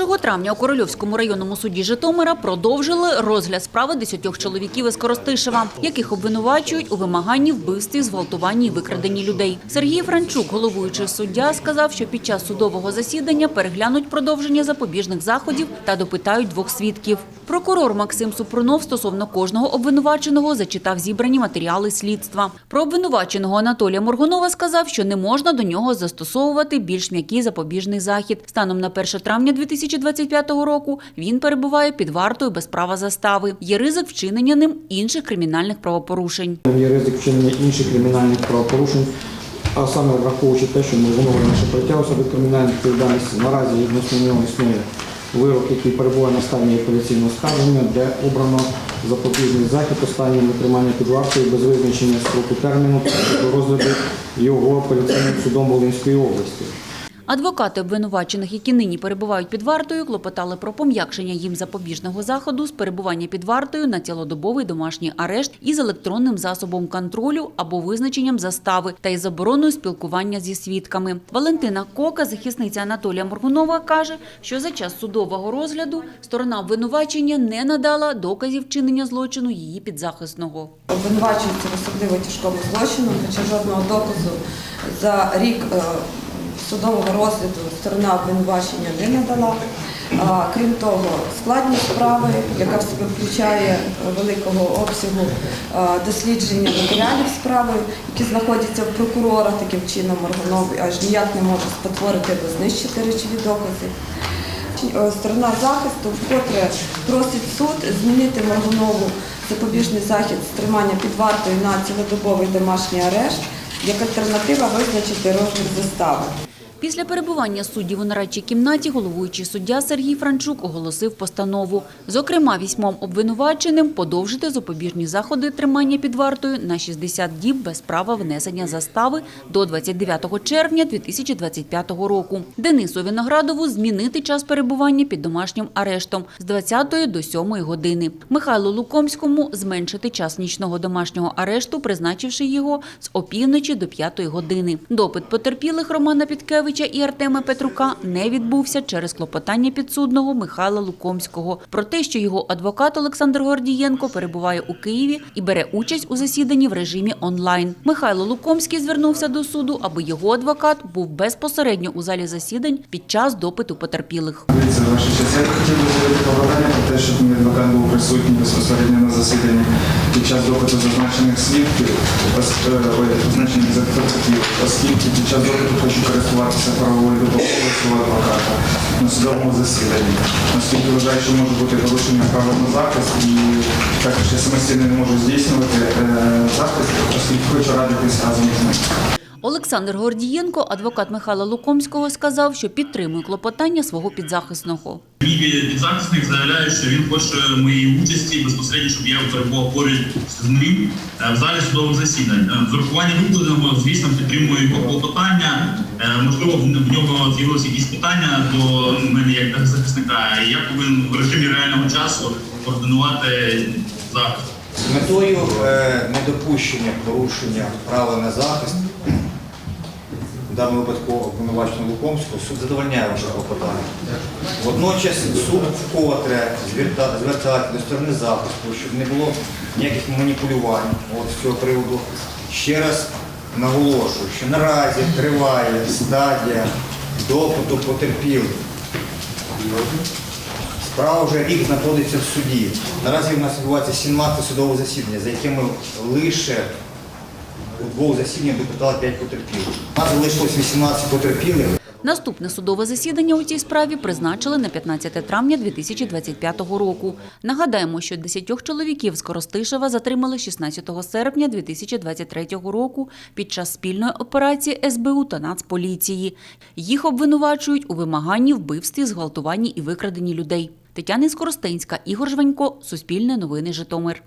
1 травня у Корольовському районному суді Житомира продовжили розгляд справи 10 чоловіків із Коростишева, яких обвинувачують у вимаганні вбивстві, зґвалтуванні і викраденні людей. Сергій Франчук, головуючий суддя, сказав, що під час судового засідання переглянуть продовження запобіжних заходів та допитають двох свідків. Прокурор Максим Супрунов стосовно кожного обвинуваченого зачитав зібрані матеріали слідства. Про обвинуваченого Анатолія Моргунова сказав, що не можна до нього застосовувати більш м'який запобіжний захід. Станом на 1 травня 2025 року він перебуває під вартою без права застави. Є ризик вчинення ним інших кримінальних правопорушень. Є ризик вчинення інших кримінальних правопорушень, а саме враховуючи те, що Моргунов раніше притягувався до кримінальної відповідальності, наразі відносно нього існує вирок, який перебуває на стадії апеляційного скарження, де обрано запобіжний захід останнього тримання під вартою без визначення строку терміну до розгляду його апеляційним судом Волинської області. Адвокати обвинувачених, які нині перебувають під вартою, клопотали про пом'якшення їм запобіжного заходу з перебування під вартою на цілодобовий домашній арешт із електронним засобом контролю або визначенням застави та із забороною спілкування зі свідками. Валентина Кока, захисниця Анатолія Моргунова, каже, що за час судового розгляду сторона обвинувачення не надала доказів вчинення злочину її підзахисного. обвинувачується в особливо тяжкому злочину, хоча жодного доказу за рік е, судового розгляду сторона обвинувачення не надала. Крім того, складність справи, яка в себе включає великого обсягу дослідження матеріалів справи, які знаходяться в прокурора, таким чином Моргунов аж ніяк не може спотворити або знищити речові докази. Е, Сторона захисту вкотре просить суд змінити Моргунову запобіжний захід з тримання під вартою на цілодобовий домашній арешт, як альтернатива визначити розмір застави. Після перебування суддів у нарадчій кімнаті головуючий суддя Сергій Франчук оголосив постанову. Зокрема, вісьмом обвинуваченим подовжити запобіжні заходи тримання під вартою на 60 діб без права внесення застави до 29 червня 2025 року. Денису Виноградову змінити час перебування під домашнім арештом з 20 до 7 години. Михайлу Лукомському зменшити час нічного домашнього арешту, призначивши його з опівночі до 5 години. Допит потерпілих Романа Підкевича і Артема Петрука не відбувся через клопотання підсудного Михайла Лукомського про те, що його адвокат Олександр Гордієнко перебуває у Києві і бере участь у засіданні в режимі онлайн. Михайло Лукомський звернувся до суду, аби його адвокат був безпосередньо у залі засідань під час допиту потерпілих. Дивіться, ваша честь. Я хотів би заявити клопотання про те, щоб мій адвокат був присутній безпосередньо на засіданні під час допиту зазначених свідків, е, зазначених оскільки під час допиту хочу користуватися правовою допомогою свого адвоката на судовому засіданні. Оскільки вважаю, що може бути порушення права на захист і також я самостійно не можу здійснювати е, захист, оскільки хочу радитись разом з ним. Олександр Гордієнко, адвокат Михайла Лукомського, сказав, що підтримує клопотання свого підзахисного. Мій підзахисник заявляє, що він хоче моєї участі безпосередньо, щоб я перебував поряд з ним е, в залі судових засідань. Е, З урахуванням викладеного, звісно, підтримую його клопотання. Е, Можливо, в нього з'явилися якісь питання до мене як захисника. Я повинен в режимі реального часу координувати захист. З метою е, недопущення порушення права на захист, в даному випадку обвинуваченого Лукомського, суд задовольняє ваше клопотання. Водночас суд вкотре звертається до сторони захисту, щоб не було ніяких маніпулювань от, з цього приводу. Ще раз наголошую, що наразі триває стадія допиту потерпілих. Справа вже рік знаходиться в суді. Наразі в нас відбувається 17 судове засідання, за якими лише у двох засіданнях допитали 5 потерпілих. У нас залишилось 18 потерпілих. Наступне судове засідання у цій справі призначили на 15 травня 2025 року. Нагадаємо, що 10 чоловіків з Коростишева затримали 16 серпня 2023 року під час спільної операції СБУ та Нацполіції. Їх обвинувачують у вимаганні, вбивстві, зґвалтуванні і викраденні людей. Тетяна Скоростенська, Ігор Жванько, Суспільне новини Житомир.